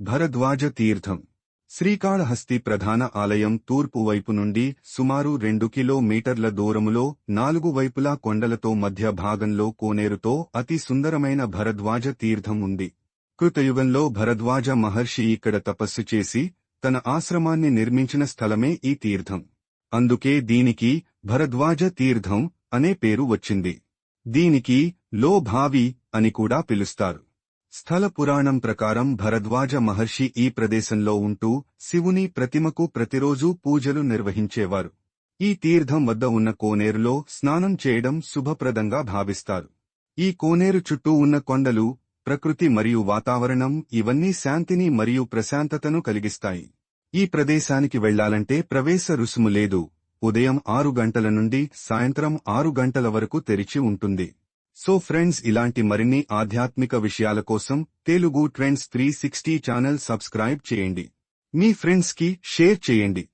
భరద్వాజ తీర్థం. శ్రీకాళహస్తి ప్రధాన ఆలయం తూర్పు వైపు నుండి సుమారు రెండు కిలోమీటర్ల దూరములో నాలుగు వైపులా కొండలతో మధ్య భాగంలో కోనేరుతో అతి సుందరమైన భరద్వాజ తీర్థం ఉంది. కృతయుగంలో భరద్వాజ మహర్షి ఇక్కడ తపస్సు చేసి తన ఆశ్రమాన్ని నిర్మించిన స్థలమే ఈ తీర్థం. అందుకే దీనికి భరద్వాజ తీర్థం అనే పేరు వచ్చింది. దీనికి లో భావి అని కూడా పిలుస్తారు. స్థల పురాణం ప్రకారం భరద్వాజ మహర్షి ఈ ప్రదేశంలో ఉంటూ శివుని ప్రతిమకు ప్రతిరోజూ పూజలు నిర్వహించేవారు. ఈ తీర్థం వద్ద ఉన్న కోనేరులో స్నానం చేయడం శుభప్రదంగా భావిస్తారు. ఈ కోనేరు చుట్టూ ఉన్న కొండలు ప్రకృతి మరియు వాతావరణం ఇవన్నీ శాంతిని మరియు ప్రశాంతతను కలిగిస్తాయి. ఈ ప్రదేశానికి వెళ్ళాలంటే ప్రవేశ రుసుము లేదు. ఉదయం ఆరు గంటల నుండి సాయంత్రం ఆరు గంటల వరకు తెరిచి ఉంటుంది. సో ఫ్రెండ్స్ ఇలాంటి మరిన్ని ఆధ్యాత్మిక విషయాల కోసం Telugu trends three sixty channel subscribe చేయండి. మీ ఫ్రెండ్స్కి షేర్ చేయండి.